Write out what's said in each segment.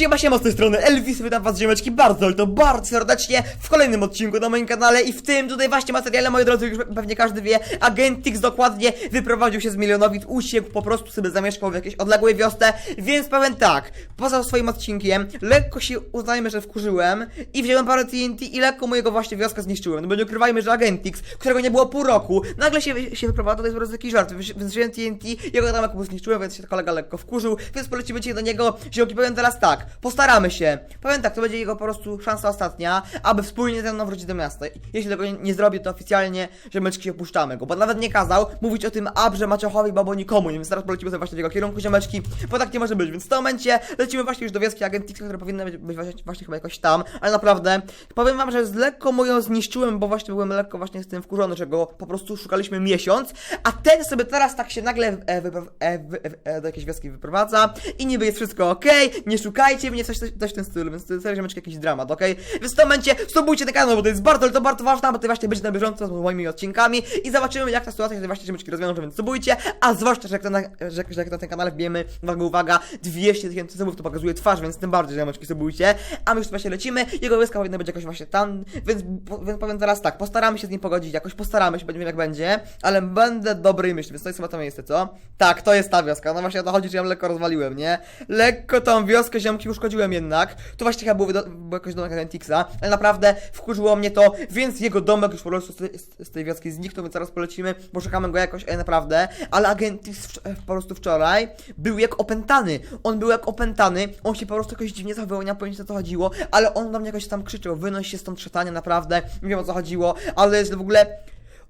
Siema, siema z tej strony Elvis, witam was ziemeczki bardzo, ale to bardzo serdecznie w kolejnym odcinku na moim kanale i w tym tutaj właśnie materiale, moi drodzy, już pewnie każdy wie, Agentix dokładnie wyprowadził się z Milionowic, uciekł, po prostu sobie zamieszkał w jakiejś odległej wiosce, więc powiem tak, poza swoim odcinkiem, lekko się uznajmy, że wkurzyłem i wziąłem parę TNT i lekko mojego właśnie wioska zniszczyłem, no bo nie ukrywajmy, że Agentix, którego nie było pół roku, nagle się, się wyprowadza, to jest po prostu jakiś żart, więc wziąłem TNT, jego tam jakoś zniszczyłem, więc się kolega lekko wkurzył, więc polecimy cię do niego, ziomki, powiem teraz tak, postaramy się, powiem tak, to będzie jego po prostu szansa ostatnia, aby wspólnie ze mną wrócić do miasta. Jeśli tego nie, nie zrobię, to oficjalnie ziomeczki się opuszczamy go, bo nawet nie kazał mówić o tym Abrze, Maciochowi, babo nikomu, więc teraz polecimy sobie właśnie w jego kierunku ziomeczki, bo tak nie może być, więc w tym momencie lecimy właśnie już do wioski Agentixa, która powinna być, właśnie, właśnie chyba jakoś tam, ale naprawdę, powiem wam, że z lekko moją zniszczyłem, bo właśnie byłem lekko właśnie z tym wkurzony, że go po prostu szukaliśmy miesiąc, a ten sobie teraz tak się nagle e, e, wy- e, do jakiejś wioski wyprowadza i niby jest wszystko okej, nie szukajcie mnie, coś, coś, w tym stylu, więc to jest serio ziomeczki jakiś dramat, okej? Więc w tym momencie subujcie ten kanał, bo to jest bardzo, ale to bardzo ważne, aby ty właśnie być na bieżąco z moimi odcinkami i zobaczymy jak ta sytuacja się właśnie ziomeczki rozwiąże, więc subujcie, a zwłaszcza, że jak, to na, że, że jak na ten kanale wbijemy, uwaga, uwaga, 200 tysięcy subów, to pokazuje twarz, więc tym bardziej ziomeczki subujcie, a my już właśnie lecimy, jego wioska powinna być jakoś właśnie tam, więc, więc powiem teraz tak, postaramy się z nim pogodzić, jakoś postaramy się, będziemy jak będzie, ale będę dobrej myśli, więc to jest chyba to miejsce, co? Tak, to jest ta wioska, no właśnie o to chodzi, że ja lekko rozwaliłem, nie? Lekko tą wioskę ziomki uszkodziłem jednak, tu właśnie chyba był, wydo- był jakoś domek Agentixa, ale naprawdę wkurzyło mnie to, więc jego domek już po prostu z tej, z- tej wioski zniknął, więc zaraz polecimy, poszukamy go jakoś, e, naprawdę, ale Agentix e, po prostu wczoraj był jak opętany, on był jak opętany, on się po prostu jakoś dziwnie zachowywał, nie pojęcia o co chodziło, ale on do mnie jakoś tam krzyczał, wynoś się stąd szatanie, naprawdę, nie wiem o co chodziło, ale w ogóle...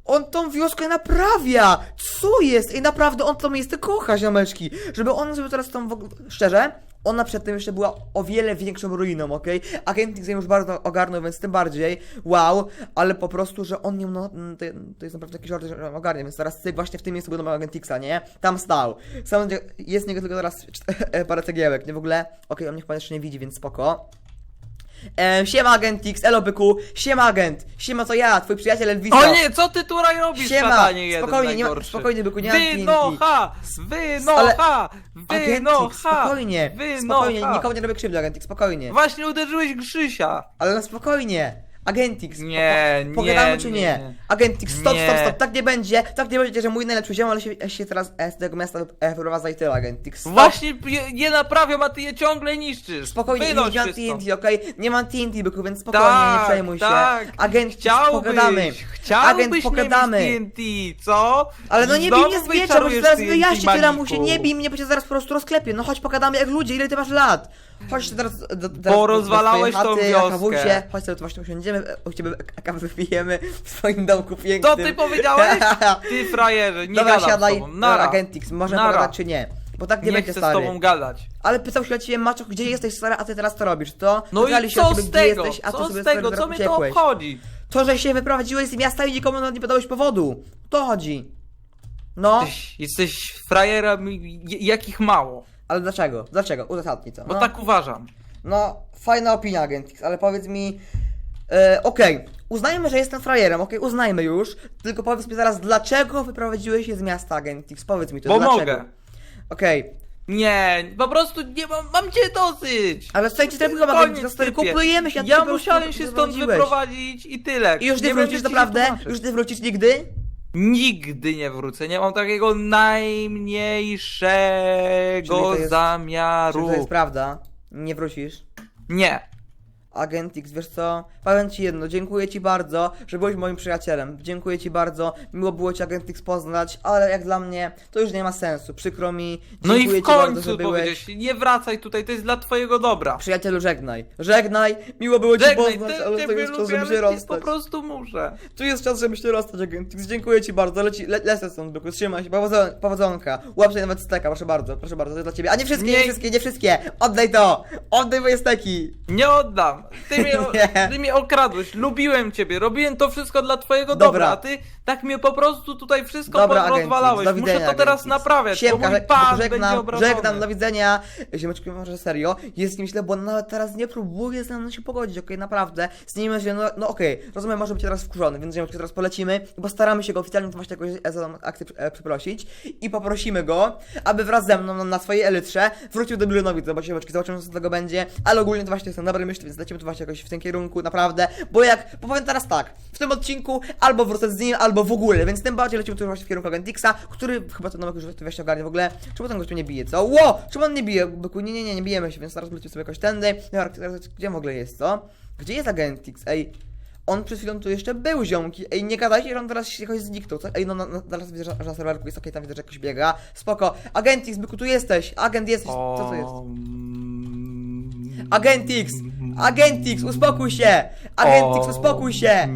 On tą wioskę naprawia! Co jest? I naprawdę on tą miejsce kocha, ziomeczki. Żeby on zrobił teraz tą. Szczerze, ona przedtem jeszcze była o wiele większą ruiną, okej? Agent ją już bardzo ogarnął, więc tym bardziej wow, ale po prostu, że on ją, no, mm, to, to jest naprawdę jakiś żart, że ją więc teraz cyk właśnie w tym miejscu będą Agentixa, nie? Tam stał. Sam jest niego tylko teraz parę cegiełek, nie? W ogóle, okej, on mnie chyba jeszcze nie widzi, więc spoko. E, siema Agentix, elo byku, siema agent, siema to ja, twój przyjaciel Elvisa. O nie, co ty tutaj robisz, Siema, szatanie jeden spokojnie, nie ma, najgorszy? spokojnie byku, nie mam TNT. Wynocha! Wynocha! Agentix, Wynocha! spokojnie, spokojnie, Wynocha! nikomu nie robię krzywdy, Agentix, spokojnie. Właśnie uderzyłeś Grzysia! Ale na spokojnie. Agentix, Nie, po- pogadamy nie, czy nie? nie. Agentix, stop, Nie. stop, stop, tak nie będzie, tak nie będzie, że mój najlepszy ziomal się, się teraz e, z tego miasta e, wyprowadza i tyle, Agentix. Stop. Właśnie je, je naprawiam, a ty je ciągle niszczysz! Spokojnie, nie Wynoś mam wszystko. TNT, okej? Nie mam TNT, byku, więc spokojnie, Tak, nie przejmuj tak. się. Agent, Chciałbyś, pogadamy. chciałbyś Agent, pogadamy. nie mieć TNT, co? Ale no nie bij mnie z miecza, bo zaraz wyjaśnię ty lamusie, maniku. nie bij mnie, bo cię zaraz po prostu rozklepię. No chodź pogadamy jak ludzie, ile ty masz lat? Chodź teraz do, do, teraz Porozwalałeś do swojej tą chaty, wioskę. Kawusie. Chodź tu właśnie usiądziemy, e, u ciebie kawę wypijemy w swoim domku pięknym. To ty powiedziałeś? Ty frajerze, nie Dobra, gadam siadaj, z tobą. Nara. Agentix, możemy Nara. pogadać czy nie? Bo tak nie, Nie, będzie chcę stary. z tobą gadać. Ale pytał się o ciebie Macho, gdzie jesteś stary, a ty teraz co robisz, to? No i co ciebie, z tego? jesteś, a Co z tego? Co mnie to obchodzi? To, że się wyprowadziłeś z miasta i nikomu nawet nie podałeś powodu. To chodzi. No, Jesteś, jesteś frajerem jakich mało. ale dlaczego? Dlaczego? Uzasadnij to. Bo no. tak uważam. No, fajna opinia, Agentix, ale powiedz mi... E, okej, uznajmy, że jestem frajerem, okej, uznajmy już, tylko powiedz mi zaraz, dlaczego wyprowadziłeś się z miasta, Agentix? Powiedz mi to, Bo dlaczego? mogę. Okej, Nie, po prostu nie mam, mam cię dosyć. ale co ci zrobiłem, Agentix? No, stary, typie. kupujemy się, a ty Ja po prostu musiałem się stąd wyprowadziłeś. wyprowadzić i tyle. I już nie, będę wrócisz ci naprawdę? Już nie wrócisz nigdy? Nigdy nie wrócę, nie mam takiego najmniejszego Czyli to jest- Czy zamiaru. to jest prawda? Nie wrócisz? Nie. Agentix, wiesz co? Powiem ci jedno, dziękuję ci bardzo, że byłeś moim przyjacielem. Dziękuję ci bardzo, miło było ci Agentix poznać, ale jak dla mnie to już nie ma sensu. Przykro mi. No i Dziękuję w ci bardzo, końcu byłeś. nie wracaj tutaj, to jest dla twojego dobra. Przyjacielu, żegnaj. Żegnaj, miło było ci Żegnaj, poznać, ty, ale to ciebie jest czas, lubię, żeby się ale nie, rozstać. po prostu muszę. Tu jest czas, żeby się rozstać, Agentix. Dziękuję ci bardzo, leci, le, lecę stąd, byku, trzymaj się, powodzon, powodzonka. Łap sobie nawet steka, proszę bardzo, proszę bardzo, to jest dla ciebie. A nie wszystkie, nie, Nie- wszystkie, nie wszystkie. Oddaj to, oddaj moje steki. Nie oddam. Ty mnie, Nie. ty mnie okradłeś. Lubiłem ciebie. Robiłem to wszystko dla twojego Dobra. dobra, a ty tak mnie po prostu tutaj wszystko Dobra, po- Agentix, rozwalałeś. do Muszę widzenia, to teraz Agentix. naprawiać, Siemka, bo mój że- pan będzie żegnam, obrażony. żegnam, do widzenia. Ziomeczki, może serio, jest z nim źle, bo nawet teraz nie próbuje ze mną się pogodzić, okej, naprawdę. Z nim się, no, no okej, rozumiem, może być teraz wkurzony, więc ziomeczki, teraz polecimy, bo staramy się go oficjalnie właśnie jakoś e, za tą akcję e, przeprosić i poprosimy go, aby wraz ze mną na, na swojej elytrze wrócił do Milionowic, zobaczcie, ziomeczki, zobaczymy, co z tego będzie, ale ogólnie to właśnie jestem dobrej myśli, więc lecimy tu właśnie jakoś w tym kierunku, naprawdę, bo jak, powiem teraz tak, w tym odcinku albo wrócę z nim, albo w ogóle, więc tym bardziej lecimy tu właśnie w kierunku Agentixa, który chyba ten nowy tu weź ogarnie w ogóle, czemu ten gościu nie bije, co? Ło! Czemu on nie bije, byku? Nie, nie, nie, nie bijemy się, więc teraz lecimy sobie jakoś tędy, Dobra, gdzie w ogóle jest, co? Gdzie jest Agentix? Ej, on przed chwilą tu jeszcze był, ziomki. Ej, nie gadajcie, że on teraz się jakoś zniknął, co? Ej, no, no, no teraz widzę, że, na serwerku jest okej, tam widzę, że jakoś biega. Spoko. Agentix, byku, tu jesteś. Agent jesteś. Co to jest? Agentix! Agentix, uspokój się! Agentix, uspokój się!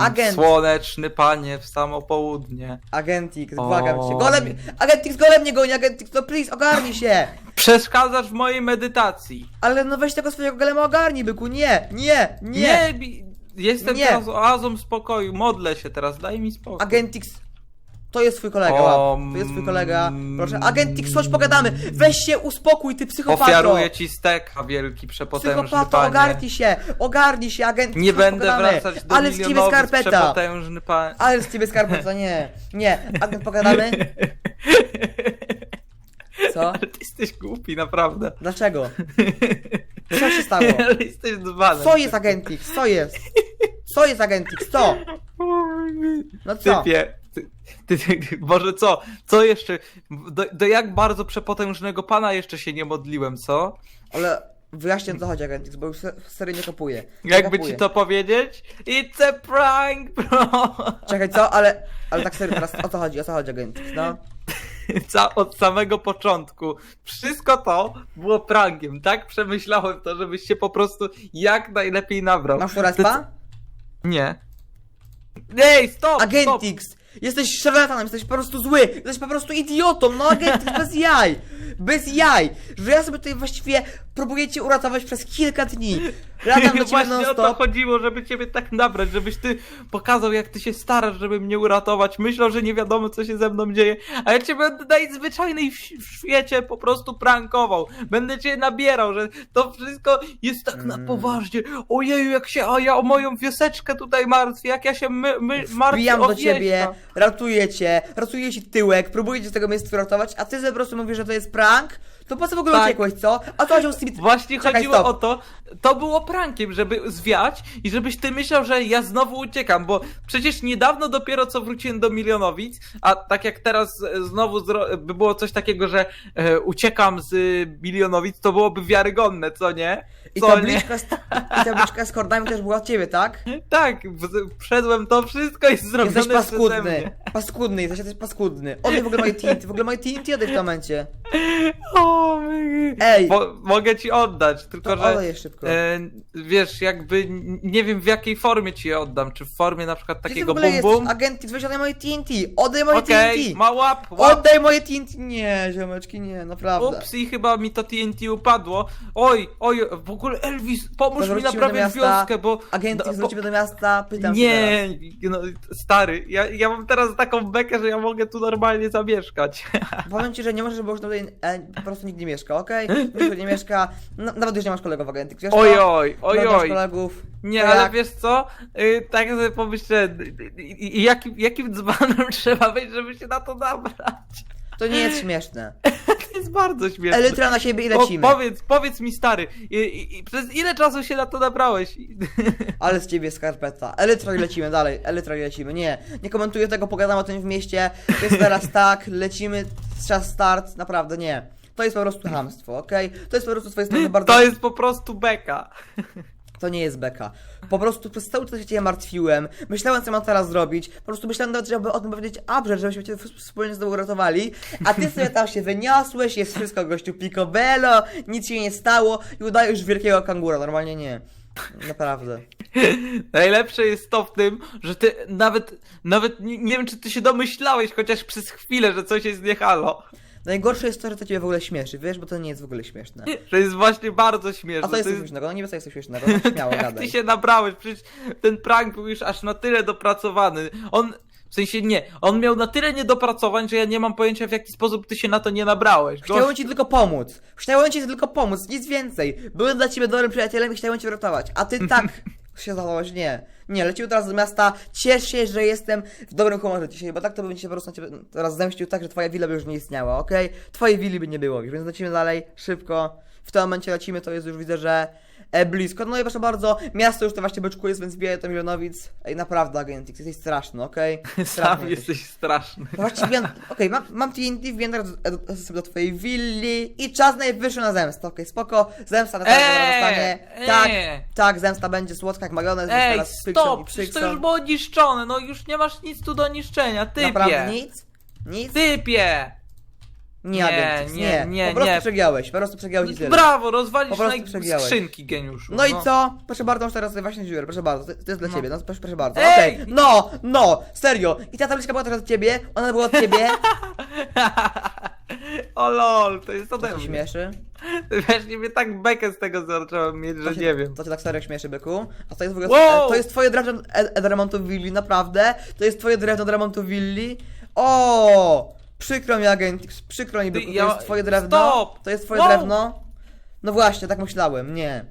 Agent. Słoneczny panie w samo południe. Agentix, błagam cię. Golem, Agentix, golem nie goni, Agentix, no please, ogarnij się! Przeszkadzasz w mojej medytacji. Ale no weź tego swojego golema ogarnij, byku, nie, nie, nie! Nie, bi- jestem Nie. teraz oazą spokoju. Modlę się teraz, daj mi spokój. Agentix, to jest twój kolega, łap. To jest twój kolega, proszę. Agentix, chodź pogadamy! Weź się, uspokój, ty psychopato! Ofiaruję ci steka, wielki, przepotężny Psychopato, panie. ogarnij się, ogarnij się, Agentix, Nie chodź będę pogadamy. wracać do Ale z ciebie milionowych, skarpeta! przepotężny panie. Ale z ciebie skarpeta, nie, nie. Agent, pogadamy? Co? Ale ty jesteś głupi, naprawdę. Dlaczego? Co się stało? Ale jesteś dzbanem. Co jest Agentix? Co jest? Co jest Agentix? Co? No co? Typie. Ty, ty, ty, Boże, co? Co jeszcze? Do, do jak bardzo przepotężnego pana jeszcze się nie modliłem, co? Ale wyjaśnię o co chodzi Agentix, bo już se- serio nie kapuję. Nie Jakby ci to powiedzieć? It's a prank, bro! Czekaj, co? Ale, ale tak serio teraz, o co chodzi? O co chodzi Agentix, no? Ca- od samego początku. Wszystko to było prankiem, tak? Przemyślałem to, żebyś się po prostu jak najlepiej nabrał. Masz respa? Nie. Ej, stop! Agentix! Jesteś szarlatanem, jesteś po prostu zły, jesteś po prostu idiotą, no Agentix, bez jaj! Bez jaj! Że ja sobie tutaj właściwie próbuję cię uratować przez kilka dni. Radam do ciebie właśnie non o to stop. chodziło, żeby ciebie tak nabrać, żebyś ty pokazał, jak ty się starasz, żeby mnie uratować. Myślał, że nie wiadomo, co się ze mną dzieje, a ja cię będę najzwyczajniej w, w świecie po prostu prankował. Będę cię nabierał, że to wszystko jest tak na Mm. poważnie. Ojeju, jak się, a ja o moją wioseczkę tutaj martwię, jak ja się my, my, martwię Wbijam o do ciebie, wieśka. ratuję cię, ratuję ci tyłek, próbuję cię z tego miejsca uratować, a ty po prostu mówisz, że to jest prank? To po co w ogóle Tak. uciekłeś, co? A co chodziło z tymi... Właśnie Czekaj, chodziło stop. o to, to było prankiem, żeby zwiać i żebyś ty myślał, że ja znowu uciekam, bo przecież niedawno dopiero co wróciłem do Milionowic, a tak jak teraz e, znowu by było coś takiego, że e, uciekam z e, Milionowic, to byłoby wiarygodne, co nie? I Co nie? z, I tabliczka z kordami też była od ciebie, tak? Tak, wszedłem, to wszystko jest zrobione Jesteś paskudny, paskudny, jesteś, jesteś paskudny. Oddaj w ogóle moje TNT, w ogóle moje TNT oddaj w momencie. O, my- Ej. Mo- mogę ci oddać, tylko To że oddaj szybko. e, wiesz, jakby nie wiem w jakiej formie ci je oddam, czy w formie na przykład takiego bum bum. Agent, weź oddaj moje TNT, oddaj moje Okej, TNT. ma łap, łap. Oddaj moje TNT. Nie, ziomeczki, nie, naprawdę. Ups, i chyba mi to TNT upadło. Oj, oj, w ogóle Elvis, pomóż mi naprawiać miasta. wioskę, bo... Agent, bo- wrócimy do miasta, pytam. Nie, no, stary, ja, ja mam teraz taką bekę, że ja mogę tu normalnie zamieszkać. Powiem ci, że nie możesz, bo już tutaj e, po prostu nikt nie mieszka, okej? Nikt tu nie mieszka, no, nawet już nie masz kolegów agenty. Oj, co? Oj, oj, kolegów. Nie, To ale wiesz co? Y, tak sobie pomyślałem, y, y, jakim, jakim dzbanem trzeba być, żeby się na to nabrać? To nie jest śmieszne. To jest bardzo śmieszne. Elytra na siebie i O, lecimy. powiedz, powiedz mi stary, i, i, i przez ile czasu się na to nabrałeś? Ale z ciebie skarpeta. Elytra i lecimy dalej, Elytra i lecimy. Nie, nie komentuję tego, pogadam o tym w mieście. Jest teraz tak, lecimy, czas start, naprawdę nie. To jest po prostu hamstwo, okej? To jest po prostu z twojej strony bardzo... To jest po prostu beka. To nie jest beka. Po prostu przez cały czas się cię martwiłem. Myślałem, co mam teraz zrobić. Po prostu myślałem nawet, żeby o tym powiedzieć Abrze, żebyśmy cię wspólnie z tobą uratowali. A ty sobie tam się wyniosłeś, jest wszystko gościu picobello, nic się nie stało i udajesz wielkiego kangura. Normalnie nie. Naprawdę. Najlepsze jest to w tym, że ty nawet, nawet nie, nie wiem, czy ty się domyślałeś chociaż przez chwilę, że coś jest nie halo. Najgorsze jest to, że to ciebie w ogóle śmieszy, wiesz, bo to nie jest w ogóle śmieszne. To jest właśnie bardzo śmieszne. A to jest coś śmiesznego, no nie jest coś śmiesznego, no śmiało Jak gadaj. ty się nabrałeś, przecież ten prank był już aż na tyle dopracowany. On, w sensie nie, on miał na tyle niedopracowań, że ja nie mam pojęcia w jaki sposób ty się na to nie nabrałeś. Chciałem ci tylko pomóc. Chciałem ci tylko pomóc, nic więcej. Byłem dla ciebie dobrym przyjacielem i chciałem cię ratować. A ty tak się zachowałeś, nie. Nie, lecił teraz do miasta, ciesz się, że jestem w dobrym humorze dzisiaj, bo tak to bym się po prostu na ciebie teraz zemścił tak, że twoja willa by już nie istniała, okej? Twojej willi by nie było już, więc lecimy dalej, szybko. W tym momencie lecimy, to jest już widzę, że e, blisko. No i proszę bardzo, miasto już to właśnie byczku jest, więc bije to milionowic. Ej, naprawdę, Agentix, jesteś straszny, okej? Sam Straszny jesteś straszny. Właściwie, okej, mam, mam TNT, wbijam teraz sobie do twojej willi i czas najwyższy na zemstę, okej, spoko, zemsta na Eee, zostanie, eee. tak, tak, zemsta będzie słodka jak majonez, Ej, teraz stop! To już było niszczone, no już nie masz nic tu do niszczenia, typie! Naprawdę nic? Nic? Typie! Nie, Nie, Agentix, nie, nie, nie, po prostu nie. przegiałeś, po prostu przegiałeś i tyle. Brawo, rozwalisz Po prostu naj... przegiąłeś. skrzynki geniuszu. No i co? Proszę bardzo, masz teraz właśnie dziurę, proszę bardzo, to, to jest dla No. ciebie, no proszę, proszę bardzo, Ej! okej, no, no, serio, i ta tabliczka była teraz od ciebie, ona była od ciebie, o lol, to jest ode to się mnie. śmieszy, Właśnie mnie tak bekę z tego zacząłem mieć, że To nie wiem. To cię tak serio śmieszy, byku. A to jest w ogóle. Wow! To jest twoje drewno e- do remontu willi, naprawdę? To jest twoje drewno do remontu willi? O! Przykro mi, agent, przykro mi, Ty, byku. To ja- jest twoje drewno? Stop! To jest twoje Wow! drewno? No właśnie, tak myślałem, nie.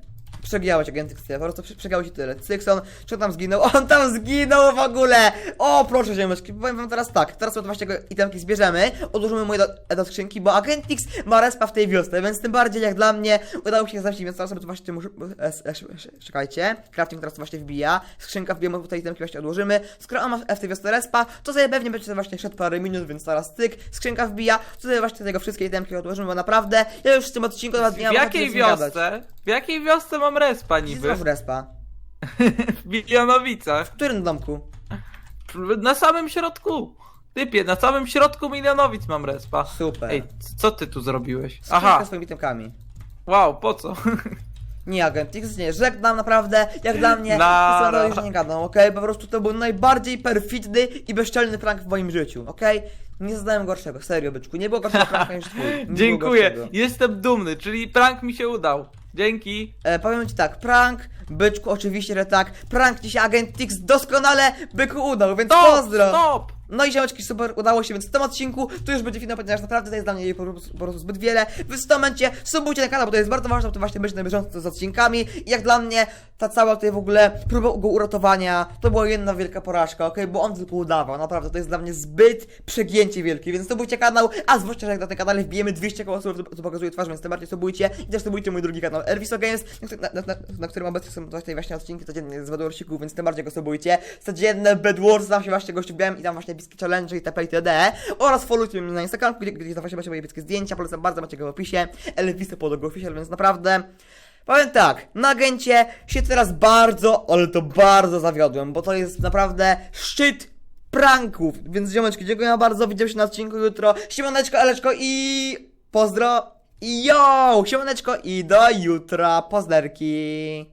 Przegiałeś agent po prostu prze- przegiałeś i tyle. Cykson, czy tam zginął? On tam zginął w ogóle! O, proszę ziomeczki, powiem wam teraz tak. Teraz sobie właśnie tego itemki zbierzemy, odłożymy moje do, do skrzynki, bo Agentix ma respa w tej wiosce, więc tym bardziej jak dla mnie udało się zemścić, więc teraz sobie tu właśnie tym. E, e, czekajcie, crafting teraz to właśnie wbija, skrzynka wbijemy, tutaj itemki właśnie odłożymy. Skoro on ma w tej wiosce respa, to sobie pewnie będzie właśnie szedł parę minut, więc teraz tyk, skrzynka wbija, to sobie właśnie tego wszystkie itemki odłożymy, bo naprawdę ja już w tym odcinku nawet nie W jakiej wiosce? W jakiej wiosce mam respa Gdzie niby? znowu respa? W Milionowicach. W którym domku? Na samym środku. Typie, na samym środku Milionowic mam respa. Super. Ej, co ty tu zrobiłeś? Aha, swoimi itemkami. wow, po co? Nie, agent X, nie, żegnam naprawdę, jak dla mnie, Nara. to już nie gadam, okej? Po prostu to był najbardziej perfidny i bezczelny prank w moim życiu, okej? Nie zadałem gorszego, serio, byczku, nie było gorszego pranka niż twój. Nie było Dziękuję, gorszego. jestem dumny, czyli prank mi się udał. Dzięki. E, powiem ci tak, prank, byczku, oczywiście, że tak, prank ci się agent X doskonale byku udał, więc Stop, pozdro! stop! No i ziomeczki, super, udało się, więc w tym odcinku tu już będzie finał, ponieważ naprawdę to jest dla mnie po prostu, po prostu zbyt wiele. Więc w tym momencie subujcie na kanał, bo to jest bardzo ważne, bo to właśnie być na bieżąco z odcinkami. I jak dla mnie, ta cała tutaj w ogóle próba go uratowania, to była jedna wielka porażka, okej? Bo on tylko udawał, naprawdę, to jest dla mnie zbyt przegięcie wielkie, więc subujcie kanał, a zwłaszcza, że jak na tym kanale wbijemy 200 koło osób, to, to pokazuje twarz, więc tym bardziej subujcie. I też subujcie mój drugi kanał, Elviso Games, na, na, na, na którym obecnie są właśnie właśnie odcinki codziennie z Bedwarsików, więc tym bardziej go subujcie. Codzienne Bedwars, tam się właśnie gościu biłem i tam właśnie epickie challenge i TP itd. Oraz followujcie mnie na Instagram, gdzie, gdzie właśnie macie moje epickie zdjęcia, polecam bardzo, macie go w opisie. Elviso pod official, więc naprawdę... Powiem tak, na agencie się teraz bardzo, ale to bardzo zawiodłem, bo to jest naprawdę szczyt pranków. Więc ziomeczki, dziękuję bardzo, widzimy się na odcinku jutro. Siemaneczko, Eleczko i pozdro. Yo! Siemaneczko i do jutra, pozderki.